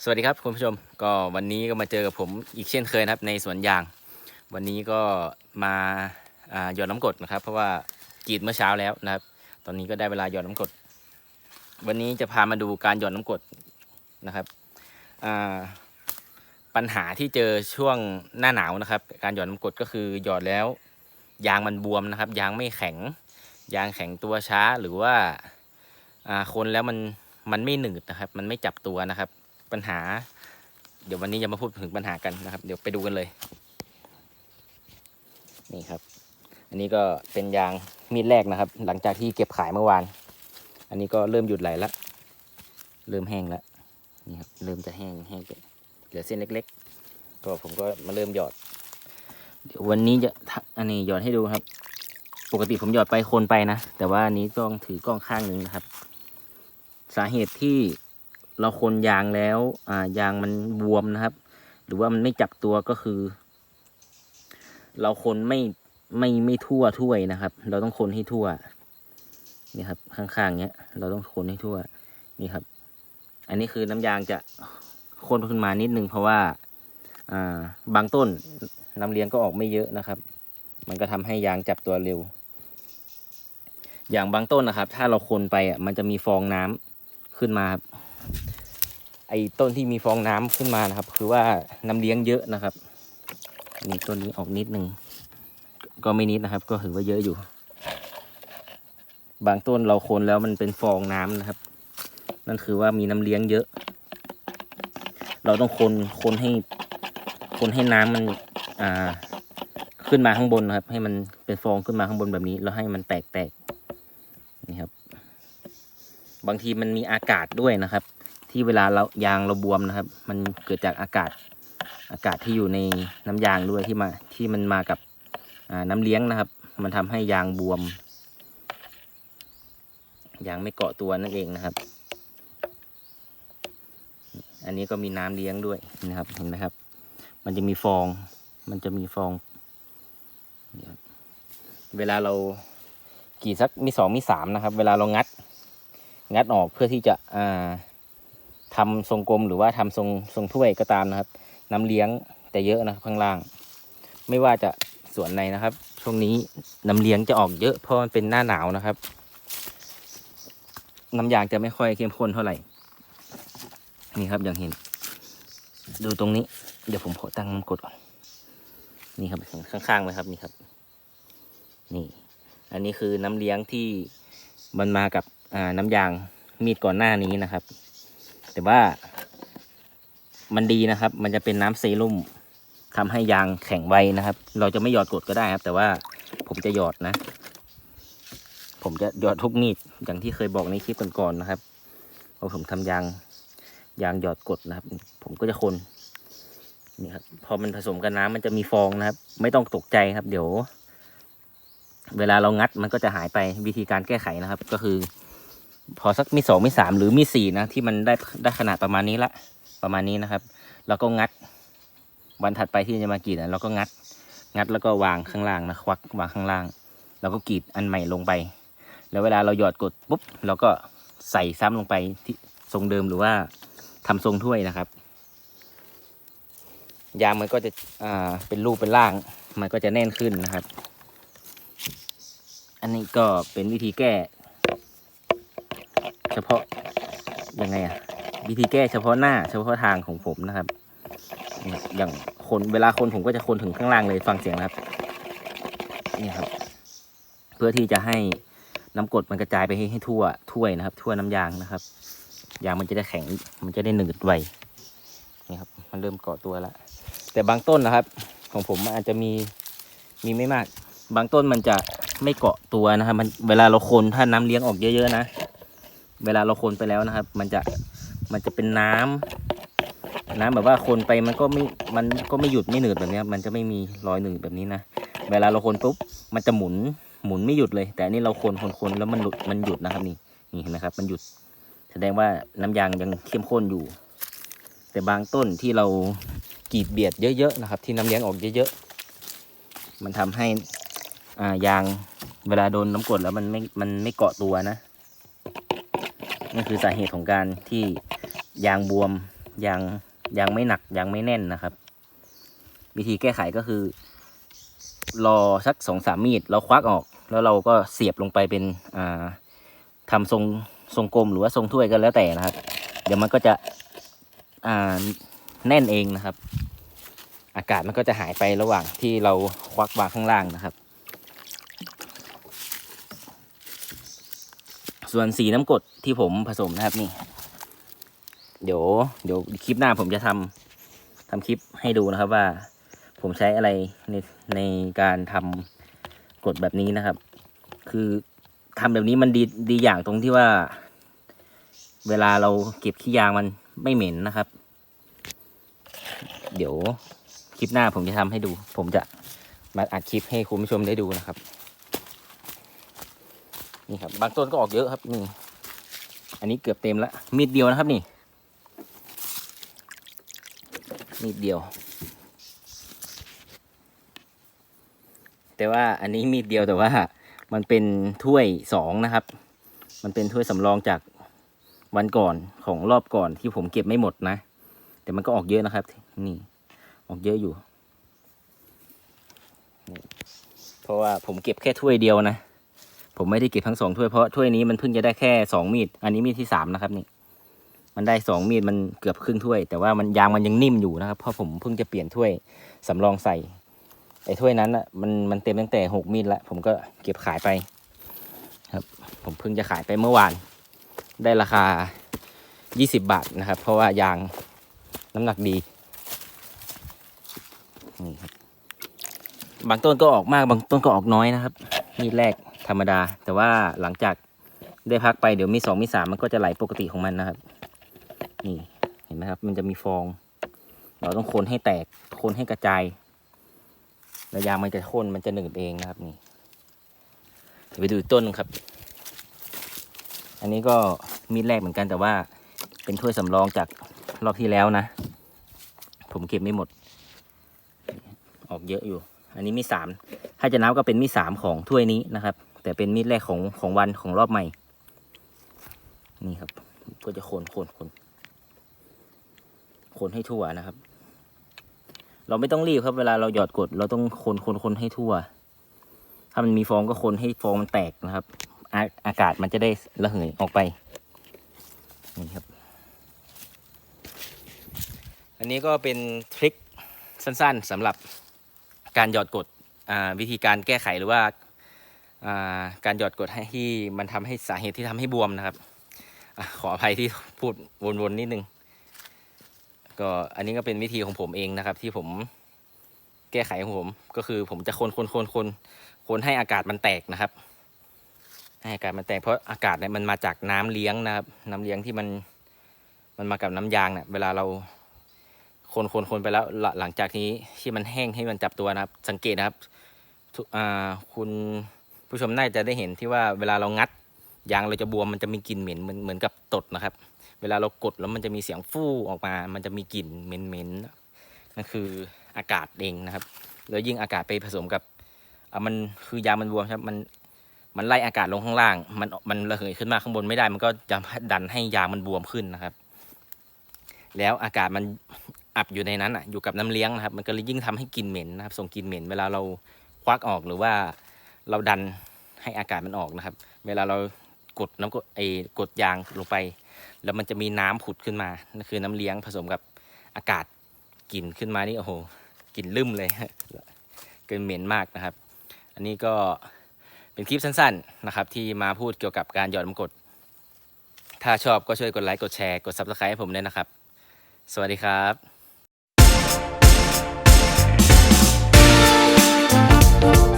สวัสดีครับคุณผู้ชมก็วันนี้ก็มาเจอกับผมอีกเช่นเคยนะครับ ในสวนยาง วันนี้ก็มาหยอดน้ำกดนะครับ เพราะว่ากรีดเมื่อเช้าแล้วนะครับ ตอนนี้ก็ได้เวลาหยอดน้ำกด วันนี้จะพามาดูการหยอดน้ำกดนะครับปัญหาที่เจอช่วงหน้าหนาวนะครับ การหยอดน้ำกดก็คือหยอดแล้ว ยางมันบวมนะครับ ยางไม่แข็ง ยางแข็งตัวช้าหรือว่าอ่าคนแล้วมันมันไม่หนืดนะครับ มันไม่จับตัวนะครับ ปัญหา เดี๋ยววันนี้จะมาพูดถึงปัญหากันนะครับ เดี๋ยวไปดูกันเลย นี่ครับ อันนี้ก็เป็นยางมีดแรกนะครับ หลังจากที่เก็บขายเมื่อวาน อันนี้ก็เริ่มหยุดไหลแล้วเริ่มแห้งแล้วนี่ครับเริ่มจะแห้งแห้งไปเหลือเส้นเล็ก ๆ ก็ผมก็มาเริ่มหยอด เดี๋ยววันนี้จะอันนี้หยอดให้ดูครับ ปกติผมหยอดไปโคนไปนะ แต่ว่าอันนี้ต้องถือกล้องข้างหนึ่งนะครับ สาเหตุที่ เราคนยางแล้ว อ่ายางมันบวมนะครับ หรือว่ามันไม่จับตัวก็คือ เราคนไม่ไม่ไม่ทั่วถ้วยนะครับ เราต้องคนให้ทั่วนี่ครับ ข้างๆเนี้ย เราต้องคนให้ทั่วนี่ครับ อันนี้คือน้ำยางจะข้นขึ้นมานิดนึงเพราะว่า อ่า บางต้นน้ำเลี้ยงก็ออกไม่เยอะนะครับ มันก็ทำให้ยางจับตัวเร็ว อย่างบางต้นนะครับ ถ้าเราคนไปอะมันจะมีฟองน้ำขึ้นมาครับ ไอ้ต้นที่มีฟองน้ำขึ้นมานะครับ คือว่าน้ำเลี้ยงเยอะนะครับนี่ต้นนี้ออกนิดนึงก็ไม่นิดนะครับ ก็ถือว่าเยอะอยู่ บางต้นเราคนแล้วมันเป็นฟองน้ำนะครับ นั่นคือว่ามีน้ำเลี้ยงเยอะ เราต้องคนคนให้คนให้น้ำมันอ่าขึ้นมาข้างบนนะครับ ให้มันเป็นฟองขึ้นมาข้างบนแบบนี้ แล้วให้มันแตกแตกนี่ครับ บางทีมันมีอากาศด้วยนะครับ ที่เวลาเรายางเราบวมนะครับ มันเกิดจากอากาศอากาศที่อยู่ในน้ำยางด้วยที่มาที่มันมากับน้ำเลี้ยงนะครับ มันทำให้ยางบวม ยางไม่เกาะตัวนั่นเองนะครับ อันนี้ก็มีน้ำเลี้ยงด้วยนะครับเห็นไหมครับ มันจะมีฟอง มันจะมีฟอง เวลาเรากรีดสักมีสองมีสามนะครับ เวลาเรางัด งัดออกเพื่อที่จะอ่า ทำทรงกลมหรือว่าทำทรงทรงถ้วยก็ตามนะครับ น้ำเลี้ยงจะเยอะนะครับข้างล่าง ไม่ว่าจะส่วนในนะครับ ช่วงนี้น้ำเลี้ยงจะออกเยอะเพราะมันเป็นหน้าหนาวนะครับ น้ำยางจะไม่ค่อยเข้มข้นเท่าไหร่ นี่ครับอย่างเห็น ดูตรงนี้ เดี๋ยวผมขอตั้งกดก่อน นี่ครับเห็นข้างๆไหมครับนี่ครับ นี่ อันนี้คือน้ำเลี้ยงที่มันมากับน้ำยางมีดก่อนหน้านี้นะครับ แต่ว่า มันดีนะครับ มันจะเป็นน้ำเซรุ่มทำให้ยางแข็งไวนะครับ เราจะไม่หยอดกดก็ได้ครับ แต่ว่าผมจะหยอดนะ ผมจะหยอดทุกมีดอย่างที่เคยบอกในคลิปก่อนๆนะครับพราะผมทำยางยางหยอดกดนะครับ ผมก็จะคนนี่ครับพอมันผสมกับน้ำมันจะมีฟองนะครับ ไม่ต้องตกใจครับ เดี๋ยว เวลาเรางัดมันก็จะหายไปวิธีการแก้ไขนะครับ ก็คือ พอสักมีสองมีสามหรือมีสี่นะที่มันได้ได้ขนาดประมาณนี้ละประมาณนี้นะครับเราก็งัด วันถัดไปที่จะมากรีดนะเราก็งัด งัดแล้วก็วางข้างล่างนะควักวางข้างล่าง แล้วก็กรีดอันใหม่ลงไป แล้วเวลาเราหยอดกดปุ๊บเราก็ใส่ซ้ำลงไปที่ทรงเดิมหรือว่าทำทรงถ้วยนะครับ ยางมันก็จะอ่าเป็นรูปเป็นร่าง มันก็จะแน่นขึ้นนะครับ อันนี้ก็เป็นวิธีแก้ เฉพาะยังไงอะวิธีแก้เฉพาะหน้า เฉพาะทางของผมนะครับ อย่างคนเวลาคนผมก็จะคนถึงข้างล่างเลยฟังเสียงนะครับนี่ครับ เพื่อที่จะให้น้ำกรดมันกระจายไปให้ให้ทั่วถ้วยนะครับ ทั่วน้ำยางนะครับยางมันจะได้แข็งมันจะได้หนืดไวนี่ครับ มันเริ่มเกาะตัวแล้วแต่บางต้นนะครับ ของผมอาจจะมีมีไม่มาก บางต้นมันจะไม่เกาะตัวนะครับ มันเวลาเราคนถ้าน้ำเลี้ยงออกเยอะๆนะ เวลาเราคนไปแล้วนะครับ มันจะมันจะเป็นน้ำน้ำแบบว่าคนไปมันก็ไม่มันก็ไม่หยุดไม่หนืดแบบนี้มันจะไม่มีรอยหนืดแบบนี้นะเวลาเราคนปุ๊บมันจะหมุนหมุนไม่หยุดเลย แต่อันนี่เราคนคนคนแล้วมันหลุดมันหยุดนะครับ นี่นี่เห็นไหมครับ มันหยุด แสดงว่าน้ำยางยังเข้มข้นอยู่ แต่บางต้นที่เรากรีดเบียดเยอะๆนะครับ ที่น้ำเลี้ยงออกเยอะๆมันทำให้อ่ายางเวลาโดนน้ำกรดแล้วมันไม่มันไม่เกาะตัวนะ นั่คือสาเหตุของการที่ยางบวมยางยางไม่หนักยางไม่แน่นนะครับ วิธีแก้ไขก็คือ รอสักสองสามมีดเราควักออก แล้วเราก็เสียบลงไปเป็นอ่าทำทรงทรงกลมหรือว่าทรงถ้วยก็แล้วแต่นะครับ เดี๋ยวมันก็จะอ่าแน่นเองนะครับ อากาศมันก็จะหายไประหว่างที่เราควักวางข้างล่างนะครับ ส่วนสีน้ำกรดที่ผมผสมนะครับนี่ เดี๋ยวเดี๋ยวคลิปหน้าผมจะทำทำคลิปให้ดูนะครับว่า ผมใช้อะไรในในการทำกรดแบบนี้นะครับ คือทำแบบนี้มันดีดีอย่างตรงที่ว่า เวลาเราเก็บขี้ยางมันไม่เหม็นนะครับ เดี๋ยวคลิปหน้าผมจะทำให้ดู ผมจะมาอัดคลิปให้คุณผู้ชมได้ดูนะครับ นี่ครับ บางต้นก็ออกเยอะครับนี่ อันนี้เกือบเต็มแล้วมีดเดียวนะครับนี่ มีดเดียว แต่ว่าอันนี้มีดเดียวแต่ว่า มันเป็นถ้วยสองนะครับ มันเป็นถ้วยสำรองจากวันก่อนของรอบก่อนที่ผมเก็บไม่หมดนะ แต่มันก็ออกเยอะนะครับ นี่ ออกเยอะอยู่ เพราะว่าผมเก็บแค่ถ้วยเดียวนะ ผมไม่ได้เก็บทั้งสองถ้วยเพราะถ้วยนี้มันเพิ่งจะได้แค่สองมีด อันนี้มีดที่สามนะครับนี่ มันได้สองมีดมันเกือบครึ่งถ้วย แต่ว่ามันยางมันยังนิ่มอยู่นะครับ เพราะผมเพิ่งจะเปลี่ยนถ้วยสำรองใส่ไอ้ถ้วยนั้นอะมันมันเต็มตั้งแต่หกมีดละผมก็เก็บขายไป ครับ ผมเพิ่งจะขายไปเมื่อวาน ได้ราคายี่สิบบาทนะครับ เพราะว่ายางน้ำหนักดีนี่ครับบางต้นก็ออกมากบางต้นก็ออกน้อยนะครับ มีดแรก ธรรมดา แต่ว่าหลังจากได้พักไปเดี๋ยวมีสองมีสามมันก็จะไหลปกติของมันนะครับ นี่เห็นไหมครับ มันจะมีฟอง เราต้องคนให้แตกคนให้กระจายแล้วยางมันจะข้นมันจะหนืดเองนะครับนี่เดี๋ยวไปดูต้นครับ อันนี้ก็มีดแรกเหมือนกันแต่ว่าเป็นถ้วยสำรองจากรอบที่แล้วนะ ผมเก็บไม่หมด ออกเยอะอยู่ อันนี้มีสามถ้าจะนับก็เป็นมีสามของถ้วยนี้นะครับ แต่เป็นมีดแรกของของวันของรอบใหม่ นี่ครับ ก็จะโคนโคนโคนโคนให้ทั่วนะครับ เราไม่ต้องรีบครับ เวลาเราหยอดกด เราต้องโคนโคนโคนให้ทั่ว ถ้ามันมีฟองก็โคนให้ฟองมันแตกนะครับ อาอากาศมันจะได้ระเหยออกไป นี่ครับ อันนี้ก็เป็นทริคสั้นๆสำหรับการหยอดกดอ่าวิธีการแก้ไขหรือว่า การหยอดกดให้ที่มันทำให้สาเหตุที่ทำให้บวมนะครับอขออภัยที่พูดวนๆนิดนึง ก็อันนี้ก็เป็นวิธีของผมเองนะครับ ที่ผมแก้ไขของผมก็คือผมจะคนคนคนคนคนให้อากาศมันแตกนะครับ ให้อากาศมันแตกเพราะอากาศเนี่ยมันมาจากน้ำเลี้ยงนะครับ น้ำเลี้ยงที่มันมันมากับน้ำยางเนี่ยเวลาเราคนคนคนไปแล้วหลังจากนี้ที่มันแห้งให้มันจับตัวนะครับ สังเกตนะครับคุณ ผู้ชมน่าจะได้เห็นที่ว่าเวลาเรางัดยางเราจะบวมมันจะมีกลิ่นเหม็นเหมือนเหมือนกับตดนะครับ เวลาเรากดแล้วมันจะมีเสียงฟู่ออกมา มันจะมีกลิ่นเหม็นๆนั่นคืออากาศเองนะครับแล้วยิ่งอากาศไปผสมกับอะมันคือยางมันบวมครับมันมันไล่อากาศลงข้างล่าง มันมันระเหยขึ้นมาข้างบนไม่ได้ มันก็จะดันให้ยางมันบวมขึ้นนะครับ แล้วอากาศมันอับอยู่ในนั้นอะอยู่กับน้ำเลี้ยงนะครับ มันก็เลยยิ่งทำให้กลิ่นเหม็นนะครับ ส่งกลิ่นเหม็น เวลาเราควักออกหรือว่าเราดัน ให้อากาศมันออกนะครับ เวลาเรากดน้ำกดไอ้กดยางลงไป แล้วมันจะมีน้ำผุดขึ้นมานั่นคือน้ำเลี้ยงผสมกับอากาศกลิ่นขึ้นมานี่โอ้โหกลิ่นลืมเลยเกินเหม็นมากนะครับ อันนี้ก็เป็นคลิปสั้นๆนะครับ ที่มาพูดเกี่ยวกับการหยอดน้ำกด ถ้าชอบก็ช่วยกดไลค์กดแชร์กด subscribe ให้ผมด้วยนะครับ สวัสดีครับ